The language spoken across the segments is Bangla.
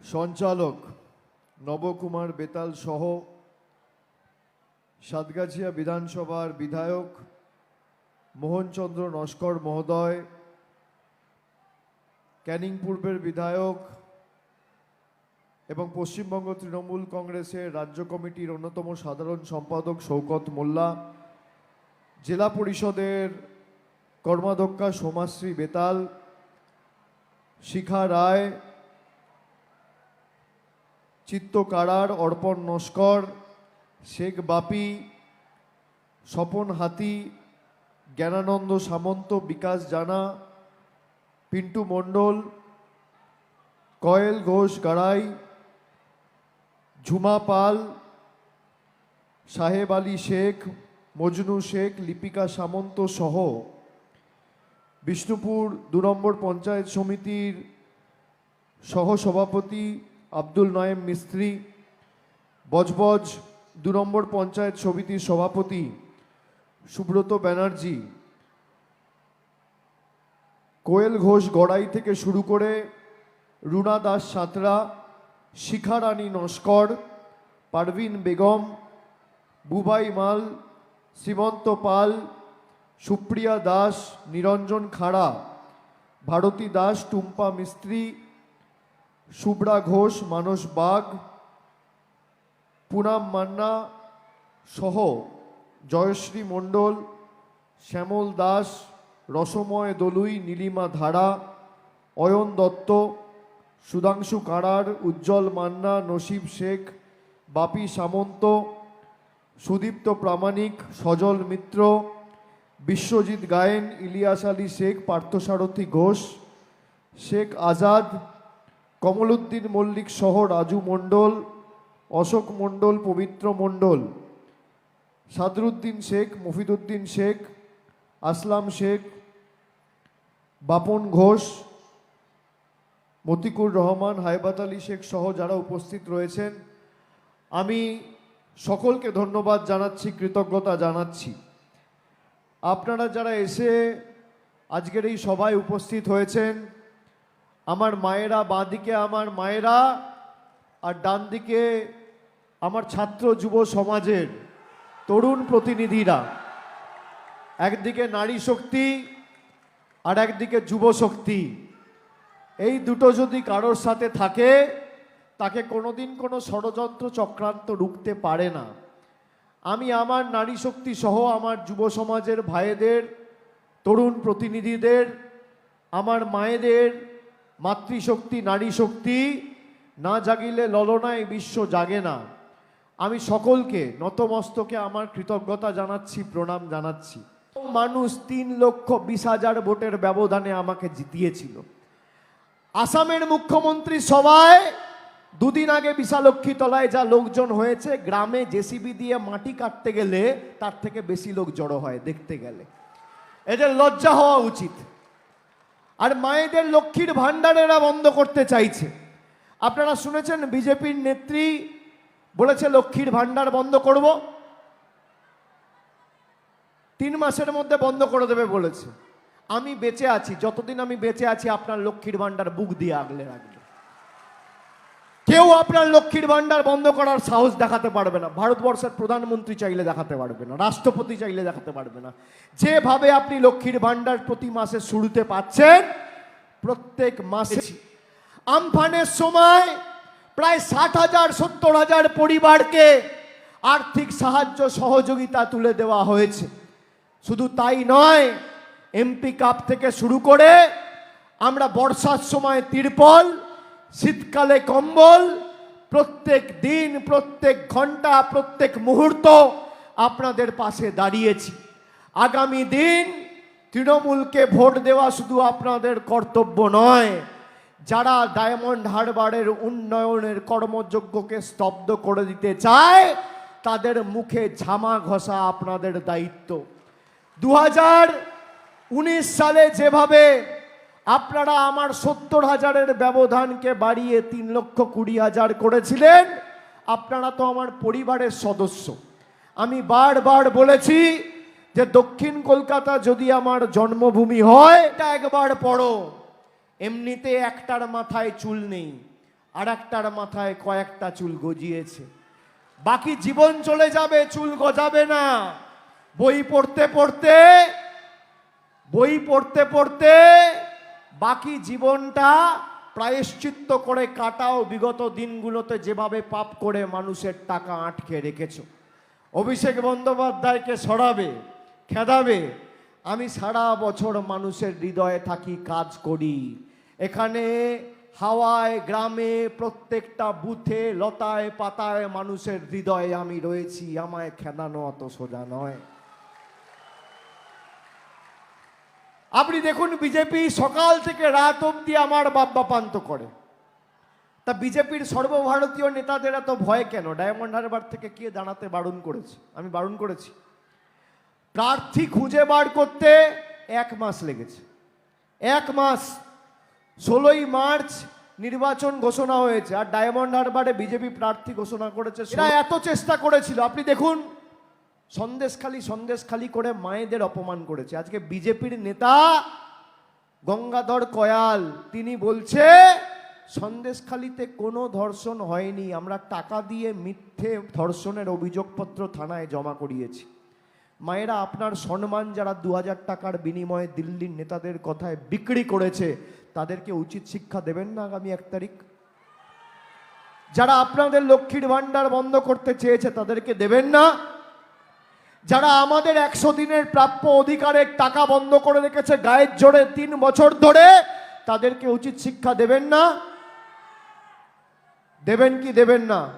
সঞ্চালক নবকুমার বেতাল সহ সাতগাছিয়া বিধানসভার বিধায়ক মোহনচন্দ্র নস্কর মহোদয়, ক্যানিং পূর্বের বিধায়ক এবং পশ্চিমবঙ্গ তৃণমূল কংগ্রেসের রাজ্য কমিটির অন্যতম সাধারণ সম্পাদক শৌকত মোল্লা, জেলা পরিষদের কর্মাধ্যক্ষা সোমাশ্রী বেতাল, শিখা রায় চিত্তকারার অর্পণ নস্কর, শেখ বাপি, স্বপন হাতি, জ্ঞানানন্দ সামন্ত, বিকাশ জানা, পিন্টু মণ্ডল, কয়েল ঘোষ গাড়াই, ঝুমা পাল, সাহেব আলী শেখ, মজনু শেখ, লিপিকা সামন্ত সহ বিষ্ণুপুর দু নম্বর পঞ্চায়েত সমিতির সহসভাপতি আব্দুল নয়েম মিস্ত্রি, বজবজ, দু নম্বর পঞ্চায়েত সমিতির সভাপতি সুব্রত ব্যানার্জি। কোয়েল ঘোষ গড়াই থেকে শুরু করে রুনা দাস সাঁতরা, শিখা রানী নস্কর, পারভিন বেগম, বুবাই মাল, শ্রীমন্ত পাল, সুপ্রিয়া দাস, নিরঞ্জন খাড়া, ভারতী দাস, টুম্পা মিস্ত্রি শুভ্রা ঘোষ, মানস বাগ, পুনাম মান্না সহ জয়শ্রী মণ্ডল, শ্যামল দাস, রসময় দলুই, নীলিমা ধারা, অয়ন দত্ত, সুধাংশু কারার উজ্জ্বল মান্না, নসিব শেখ, বাপি সামন্ত, সুদীপ্ত প্রামাণিক, সজল মিত্র, বিশ্বজিৎ গায়েন, ইলিয়াস আলী শেখ, পার্থসারথী ঘোষ, শেখ আজাদ কমলউদ্দিন মল্লিক সহ রাজু মণ্ডল, অশোক মণ্ডল, পবিত্র মণ্ডল, সাদরুদ্দিন শেখ, মফিদুদ্দিন শেখ, আসলাম শেখ, বাপন ঘোষ, মতিকুর রহমান, হায়বাত আলী শেখ সহ যারা উপস্থিত রয়েছেন, আমি সকলকে ধন্যবাদ জানাচ্ছি, কৃতজ্ঞতা জানাচ্ছি। আপনারা যারা এসে আজকের এই সভায় উপস্থিত হয়েছেন আমার মায়েরা বাঁদিকে আমার মায়েরা আর ডান দিকে আমার ছাত্র যুব সমাজের তরুণ প্রতিনিধিরা। একদিকে নারী শক্তি আর একদিকে যুব শক্তি। এই দুটো যদি কারোর সাথে থাকে, তাকে কোনোদিন কোনো ষড়যন্ত্র চক্রান্ত রুখতে পারে না। আমি আমার নারী শক্তি সহ আমার যুব সমাজের ভাইদের, তরুণ প্রতিনিধিদের, আমার মায়েদের মাতৃশক্তি নারী শক্তি না জাগিলে ললনায় বিশ্ব জাগে না। আমি সকলকে, নতমস্তকে আমার কৃতজ্ঞতা জানাচ্ছি, প্রণাম জানাচ্ছি। মানুষ তিন লক্ষ বিশ হাজার ভোটের ব্যবধানে আমাকে জিতিয়েছিল। আসামের মুখ্যমন্ত্রী সভায় দুদিন আগে বিশালক্ষী তলায় যা লোকজন হয়েছে, গ্রামে জেসিবি দিয়ে মাটি কাটতে গেলে তার থেকে বেশি লোক জড়ো হয়, দেখতে গেলে। এদের লজ্জা হওয়া উচিত। আর মায়েদের লক্ষ্মীর ভাণ্ডারেরা বন্ধ করতে চাইছে। আপনারা শুনেছেন বিজেপির নেত্রী বলেছে, লক্ষ্মীর ভাণ্ডার বন্ধ করব। তিন মাসের মধ্যে বন্ধ করে দেবে বলেছে। আমি বেঁচে আছি, যতদিন আমি বেঁচে আছি, আপনার লক্ষ্মীর ভাণ্ডার বুক দিয়ে আগলে রাখবে। কেউ আপনার লক্ষ্মীর ভাণ্ডার বন্ধ করার সাহস দেখাতে পারবে না। ভারতবর্ষের প্রধানমন্ত্রী চাইলে দেখাতে পারবে না রাষ্ট্রপতি চাইলে দেখাতে পারবে না। যেভাবে আপনি লক্ষ্মীর ভাণ্ডার প্রতি মাসে শুরুতে পাচ্ছেন প্রত্যেক মাসে আমফানের সময় প্রায় ষাট হাজার সত্তর হাজার পরিবারকে আর্থিক সাহায্য সহযোগিতা তুলে দেওয়া হয়েছে। শুধু তাই নয় এমপি কাপ থেকে শুরু করে আমরা বর্ষার সময় তিরপল শীতকালে কম্বল, প্রত্যেক দিন, প্রত্যেক ঘণ্টা, প্রত্যেক মুহূর্ত আপনাদের পাশে দাঁড়িয়েছি। আগামী দিন তৃণমূলকে ভোট দেওয়া শুধু আপনাদের কর্তব্য নয়, যারা ডায়মন্ড হারবারের উন্নয়নের কর্মযোগ্যকে স্তব্ধ করে দিতে চায়, তাদের মুখে ঝামা ঘষা আপনাদের দায়িত্ব। দু সালে যেভাবে আপনারা আমার সত্তর হাজারের ব্যবধানকে বাড়িয়ে তিন লক্ষ কুড়ি হাজার করেছিলেন, আপনারা তো আমার পরিবারের সদস্য। আমি বারবার বলেছি যে দক্ষিণ কলকাতা যদি আমার জন্মভূমি হয়, এটা একবার পড়ো। এমনিতে একটার মাথায় চুল নেই, আর একটার মাথায় কয়েকটা চুল গজিয়েছে। বাকি জীবন চলে যাবে, চুল গজাবে না। বই পড়তে পড়তে, বই পড়তে পড়তে বাকি জীবনটা প্রায়শ্চিত্ত করে কাটাও বিগত দিনগুলোতে যেভাবে পাপ করে মানুষের টাকা আটকে রেখেছ। অভিষেক বন্দ্যোপাধ্যায়কে সরাবে, খেদাবে, আমি সারা বছর মানুষের হৃদয়ে থাকি কাজ করি। এখানে হাওয়ায়, গ্রামে, প্রত্যেকটা বুথে, লতায় পাতায় মানুষের হৃদয়ে আমি রয়েছি, আমায় খেদানো অত সোজা নয়। আপনি দেখুন বিজেপি সকাল থেকে রাত অবধি আমার বাপ্পা পান্ত করে। তা বিজেপির সর্বভারতীয় নেতাদের এত ভয় কেন? ডায়মন্ড হারবার থেকে কে দাঁড়াতে বারণ করেছে? আমি বারণ করেছি। প্রার্থী খুঁজে বার করতে এক মাস লেগেছে। এক মাস ষোলোই মার্চ নির্বাচন ঘোষণা হয়েছে আর ডায়মন্ড হারবারে বিজেপি প্রার্থী ঘোষণা করেছে সেটা এত চেষ্টা করেছিল। আপনি দেখুন সন্দেশখালি সন্দেশখালি করে মায়েদের অপমান করেছে। আজকে বিজেপির নেতা গঙ্গাধর কয়াল, তিনি বলছে, সন্দেশখালিতে কোনো ধর্ষণ হয়নি, আমরা টাকা দিয়ে মিথ্যে ধর্ষণের অভিযোগপত্র থানায় জমা করিয়েছি। মায়েরা আপনার সম্মান যারা দু হাজার টাকার বিনিময়ে দিল্লির নেতাদের কথায় বিক্রি করেছে, তাদেরকে উচিত শিক্ষা দেবেন না আগামী এক তারিখ? যারা আপনাদের লক্ষ্মীর ভাণ্ডার বন্ধ করতে চেয়েছে, তাদেরকে দেবেন না? যারা আমাদের একশো দিনের প্রাপ্য অধিকারের টাকা বন্ধ করে রেখেছে গায়ের জোরে তিন বছর ধরে, তাদেরকে উচিত শিক্ষা দেবেন না। দেবেন কি দেবেন না?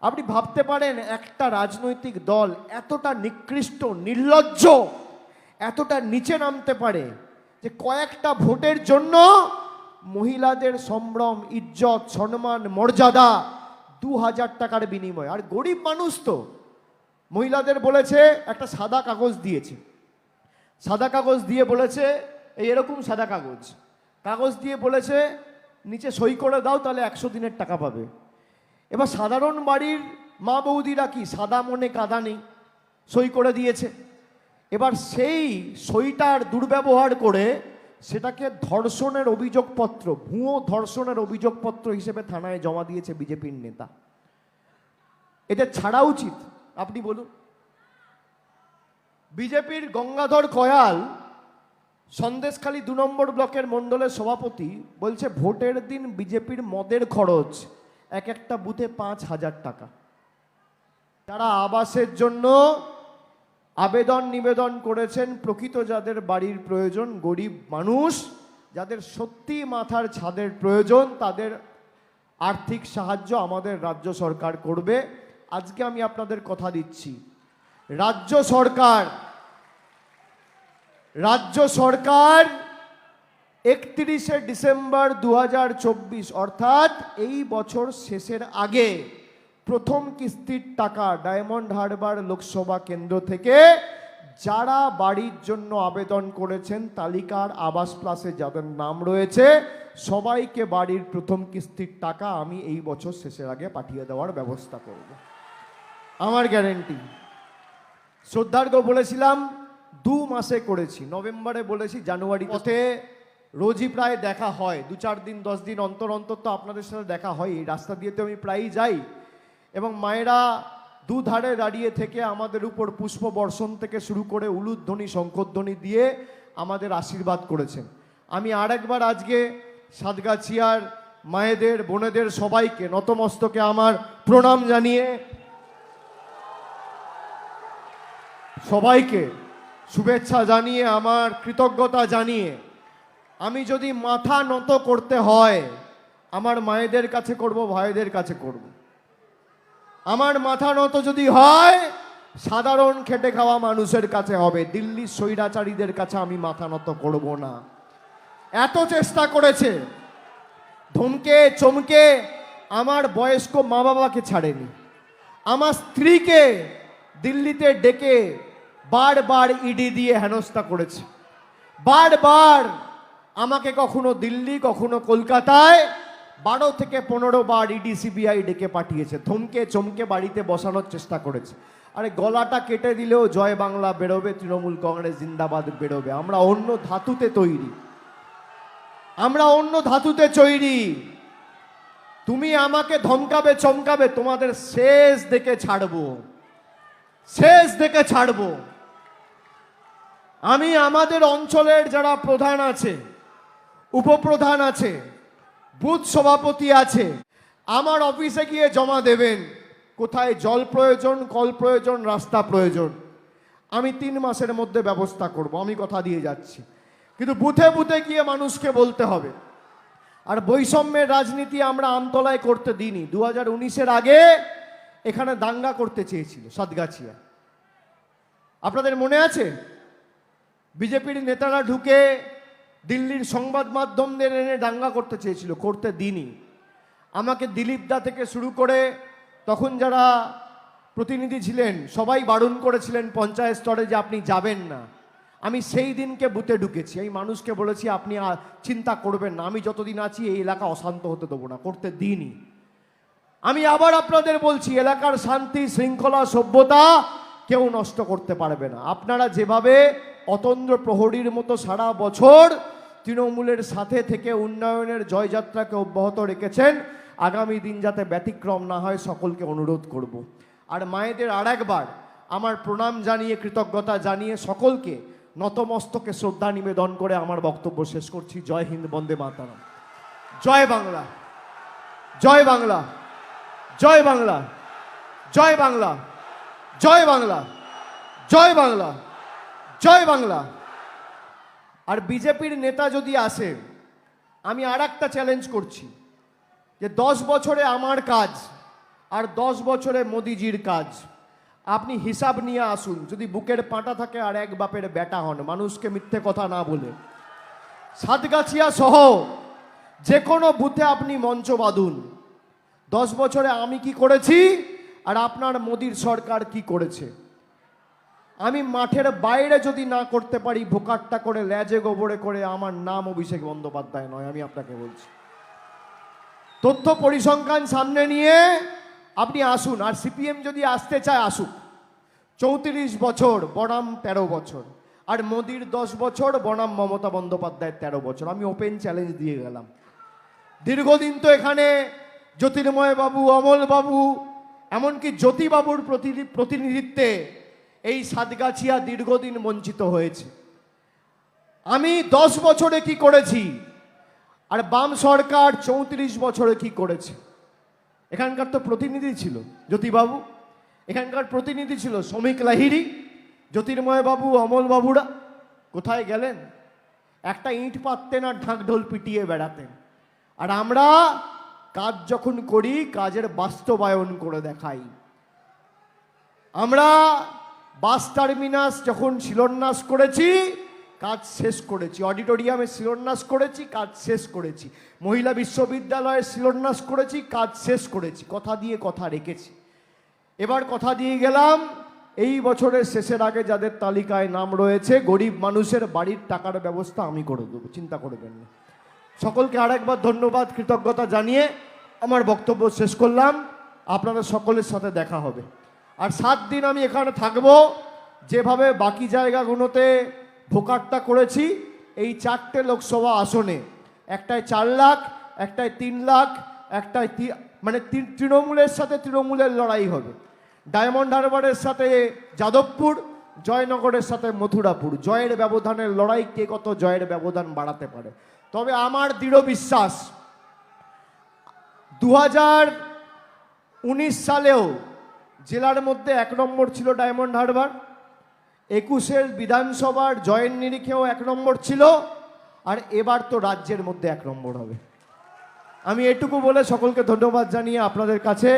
আপনি ভাবতে পারেন, একটা রাজনৈতিক দল এতটা নিকৃষ্ট, নির্লজ্জ, এতটা নিচে নামতে পারে যে কয়েকটা ভোটের জন্য মহিলাদের সম্ভ্রম, ইজ্জত, সম্মান, মর্যাদা দু হাজার টাকার বিনিময়। আর গরিব মানুষ তো। মহিলাদের বলেছে, একটা সাদা কাগজ দিয়েছে। সাদা কাগজ দিয়ে বলেছে, এই এরকম সাদা কাগজ। কাগজ দিয়ে বলেছে, নিচে সই করে দাও, তাহলে একশো দিনের টাকা পাবে। এবার সাধারণ বাড়ির মা বৌদিরা কি, সাদা মনে কাদা নেই, সই করে দিয়েছে। এবার সেই সইটার দুর্ব্যবহার করে সেটাকে ধর্ষণের অভিযোগপত্র, ভুয়ো ধর্ষণের অভিযোগপত্র হিসেবে থানায় জমা দিয়েছে বিজেপির নেতা। এটা ছাড়া উচিত। আপনি বলুন। বিজেপির গঙ্গাধর কয়াল সন্দেশখালী দু নম্বর ব্লকের মণ্ডলের সভাপতি বলছে, ভোটের দিন বিজেপির মদের খরচ এক একটা বুথে পাঁচ হাজার টাকা। তারা আবাসের জন্য আবেদন নিবেদন করেছেন, প্রকৃত যাদের বাড়ির প্রয়োজন, গরিব মানুষ, যাদের সত্যি মাথার ছাদের প্রয়োজন, তাদের আর্থিক সাহায্য আমাদের রাজ্য সরকার করবে। আজকে আমি আপনাদের কথা দিচ্ছি। রাজ্য সরকার রাজ্য সরকার একত্রিশে ডিসেম্বর দু হাজার চব্বিশ, অর্থাৎ এই বছর শেষের আগে প্রথম কিস্তির টাকা ডায়মন্ড হারবার লোকসভা কেন্দ্র থেকে যারা বাড়ির জন্য আবেদন করেছেন, তালিকার আবাস প্লাসে যাদের নাম রয়েছে, সবাইকে বাড়ির প্রথম কিস্তির টাকা আমি এই বছর শেষের আগে পাঠিয়ে দেওয়ার ব্যবস্থা করব। আমার গ্যারেন্টি শ্রদ্ধার্ঘ বলেছিলাম, দু মাসে করেছি। নভেম্বরে বলেছি জানুয়ারি পথে রোজই প্রায় দেখা হয়। দু চার দিন, দশ দিন অন্তর অন্তর তো আপনাদের সাথে দেখা হয়। এই রাস্তা দিয়ে তো আমি প্রায়ই যাই। এবং মায়েরা দুধারে দাঁড়িয়ে থেকে আমাদের উপর পুষ্প বর্ষণ থেকে শুরু করে উলুধ্বনি, শঙ্করধ্বনি দিয়ে আমাদের আশীর্বাদ করেছেন। আমি আরেকবার আজকে সাতগাছিয়ার মায়েদের, বোনেদের সবাইকে, নতমস্তকে আমার প্রণাম জানিয়ে সবাইকে শুভেচ্ছা জানিয়ে, আমার কৃতজ্ঞতা জানিয়ে, আমি যদি মাথা নত করতে হয়, আমার মায়েদের কাছে করব, ভাইদের কাছে করব। আমার মাথা নত যদি হয়, সাধারণ খেটে খাওয়া মানুষের কাছে হবে দিল্লির স্বৈরাচারীদের কাছে আমি মাথা নত করব না। এত চেষ্টা করেছে, ধমকে, চমকে, আমার বয়স্ক মা বাবাকে ছাড়েনি। আমার স্ত্রীকে দিল্লিতে ডেকে বারবার ইডি দিয়ে হেনস্থা করেছে। বারবার আমাকে কখনো দিল্লি, কখনো কলকাতায় বারো থেকে পনেরো বার ইডি, সিবিআই ডেকে পাঠিয়েছে, ধমকে, চমকে বাড়িতে বসানোর চেষ্টা করেছে। আরে গলাটা কেটে দিলেও জয় বাংলা বেরোবে, তৃণমূল কংগ্রেস জিন্দাবাদ বেরোবে। আমরা অন্য ধাতুতে তৈরি। আমরা অন্য ধাতুতে তৈরি। তুমি আমাকে ধমকাবে, চমকাবে, তোমাদের শেষ দেখে ছাড়বো। শেষ দেখে ছাড়বো। আমি আমাদের অঞ্চলের যারা প্রধান আছে, উপপ্রধান আছে, বুথ সভাপতি আছে, আমার অফিসে গিয়ে জমা দেবেন কোথায় জল প্রয়োজন, কল প্রয়োজন, রাস্তা প্রয়োজন। আমি তিন মাসের মধ্যে ব্যবস্থা করব, আমি কথা দিয়ে যাচ্ছি। কিন্তু বুথে বুথে গিয়ে মানুষকে বলতে হবে। আর বৈষম্যের রাজনীতি আমরা আমতলায় করতে দিইনি। দু হাজার আগে এখানে দাঙ্গা করতে চেয়েছিল সাতগাছিয়া। আপনাদের মনে আছে? বিজেপির নেতারা ঢুকে দিল্লির সংবাদ মাধ্যমদের এনে দাঙ্গা করতে চেয়েছিল, করতে দিনই। আমাকে দিলীপ দা থেকে শুরু করে তখন যারা প্রতিনিধি ছিলেন, সবাই বারণ করেছিলেন পঞ্চায়েত স্তরে যে আপনি যাবেন না। আমি সেই দিনকে বুথে ঢুকেছি, এই মানুষকে বলেছি, আপনি চিন্তা করবেন না, আমি যতদিন আছি, এই এলাকা অশান্ত হতে দেবো না, করতে দিনই। আমি আবার আপনাদের বলছি, এলাকার শান্তি, শৃঙ্খলা, সভ্যতা কেউ নষ্ট করতে পারবে না। আপনারা যেভাবে অতন্দ্র প্রহরীর মতো সারা বছর তৃণমূলের সাথে থেকে উন্নয়নের জয়যাত্রাকে অব্যাহত রেখেছেন। আগামী দিন যাতে ব্যতিক্রম না হয়, সকলকে অনুরোধ করব। আর মায়েদের আর একবার আমার প্রণাম জানিয়ে, কৃতজ্ঞতা জানিয়ে সকলকে নতমস্তকে শ্রদ্ধা নিবেদন করে আমার বক্তব্য শেষ করছি। জয় হিন্দ, বন্দে মাতারাম। জয় বাংলা। জয় বাংলা। জয় বাংলা। জয় বাংলা। জয় বাংলা। জয় বাংলা। জয় বাংলা। আর বিজেপির নেতা যদি আসে, আমি আর একটা চ্যালেঞ্জ করছি, যে দশ বছরে আমার কাজ আর দশ বছরে মোদিজির কাজ, আপনি হিসাব নিয়ে আসুন, যদি বুকের পাঁটা থাকে আর এক বাপের বেটা হন, মানুষকে মিথ্যে কথা না বলে। সাতগাছিয়া সহ যে কোনো বুথে আপনি মঞ্চ বাঁধুন। দশ বছরে আমি কি করেছি আর আপনার মোদির সরকার কি করেছে? আমি মাঠের বাইরে যদি না করতে পারি, ভোকাট্টা করে ল্যাজে গোবরে করে, আমার নাম অভিষেক বন্দ্যোপাধ্যায় নয়, আমি আপনাকে বলছি। তথ্য পরিসংখ্যান সামনে নিয়ে আপনি আসুন, আর সিপিএম যদি আসতে চায়, আসুক। চৌত্রিশ বছর, বনাম তেরো বছর। আর মোদির দশ বছর, বনাম মমতা বন্দ্যোপাধ্যায়ের তেরো বছর। আমি ওপেন চ্যালেঞ্জ দিয়ে গেলাম। দীর্ঘদিন তো এখানে জ্যোতির্ময় বাবু, অমল বাবু, এমনকি জ্যোতিবাবুর প্রতি- প্রতিনিধিত্বে এই সাতগাছিয়া দীর্ঘদিন বঞ্চিত হয়েছে। আমি দশ বছরে কি করেছি? আর বাম সরকার চৌত্রিশ বছরে কি করেছে? এখানকার তো প্রতিনিধি ছিল জ্যোতিবাবু, এখানকার প্রতিনিধি ছিল শ্রমিক লাহিরি জ্যোতির্ময় বাবু অমল বাবুরা কোথায় গেলেন? একটা ইট পাততেন আর ঢাক ঢোল পিটিয়ে বেড়াতেন। আর আমরা কাজ যখন করি, কাজের বাস্তবায়ন করে দেখাই। আমরা বাস টার্মিনাস যখন শিলান্যাস করেছি, কাজ শেষ করেছি। অডিটোরিয়ামে শিলান্যাস করেছি, কাজ শেষ করেছি। মহিলা বিশ্ববিদ্যালয়ে শিলান্যাস করেছি, কাজ শেষ করেছি। কথা দিয়ে কথা রেখেছি। এবার কথা দিয়ে গেলাম, এই বছরের শেষের আগে যাদের তালিকায় নাম রয়েছে, গরিব মানুষের বাড়ির টাকার ব্যবস্থা আমি করে দেবো, চিন্তা করবেন না। সকলকে আরেকবার ধন্যবাদ, কৃতজ্ঞতা জানিয়ে আমার বক্তব্য শেষ করলাম। আপনাদের সকলের সাথে দেখা হবে। আর সাত দিন আমি এখানে থাকব। যেভাবে বাকি জায়গাগুলোতে ভোকাট্টা করেছি, এই চারটে লোকসভা আসনে। একটায় চার লাখ, একটায় তিন লাখ, একটায় মানে তৃণমূলের সাথে তৃণমূলের লড়াই হবে। ডায়মন্ড হারবারের সাথে যাদবপুর, জয়নগরের সাথে মথুরাপুর। জয়ের ব্যবধানের লড়াই কে কত জয়ের ব্যবধান বাড়াতে পারে? তবে আমার দৃঢ় বিশ্বাস দু হাজার উনিশ সালেও জেলার মধ্যে এক নম্বর ছিল ডায়মন্ড হারবার। একুশের বিধানসভার জয়ের নিরিখেও এক নম্বর ছিল, আর এবার তো রাজ্যের মধ্যে এক নম্বর হবে। আমি এটুকু বলে সকলকে ধন্যবাদ জানিয়ে আপনাদের কাছে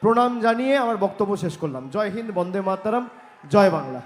প্রণাম জানিয়ে আমার বক্তব্য শেষ করলাম। জয় হিন্দ, বন্দে মাতারাম, জয় বাংলা।